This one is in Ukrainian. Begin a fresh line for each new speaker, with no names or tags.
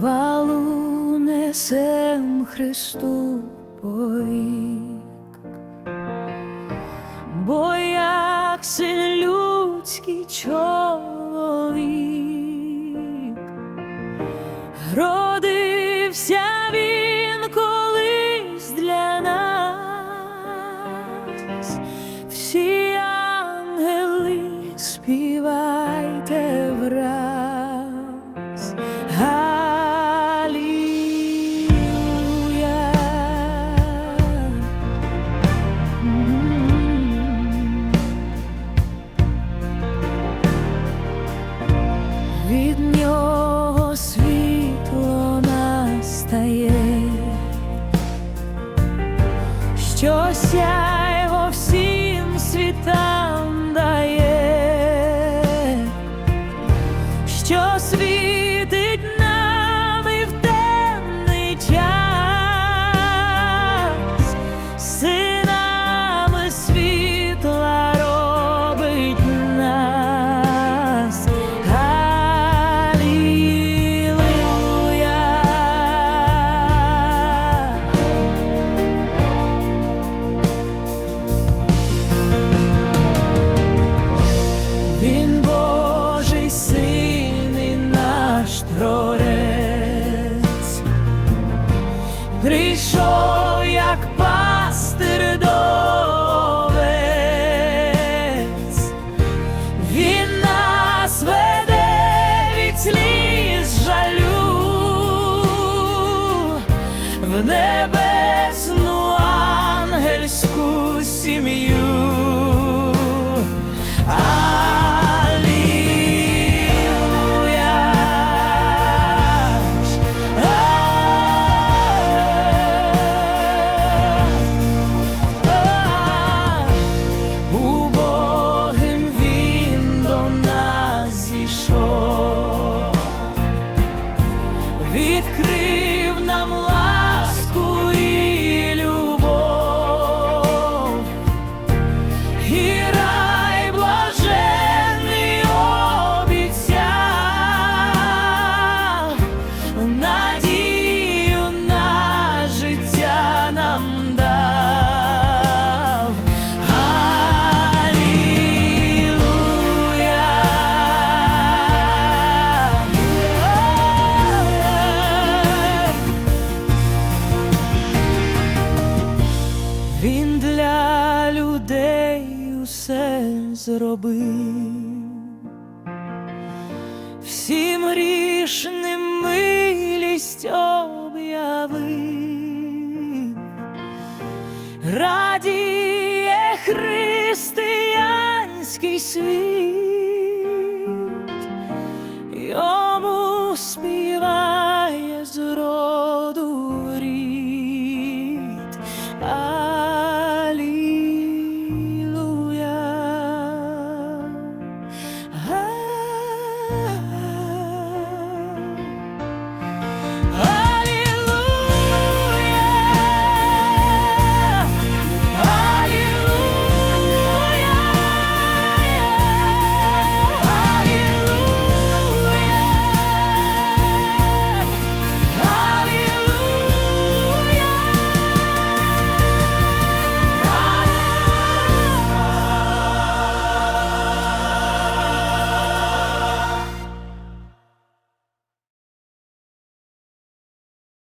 хвалу несем Христу повік, бо як син людський чоловік, родився він колись для нас, всі ангели співайте враз. Від нього світло настає, що всім світам дає, що світить наш творець, прийшов як пастир до овець. Жалю в небесну ангельську сім'ю. зробив, всім грішним милість об'явив, радіє християнський світ, йому спів.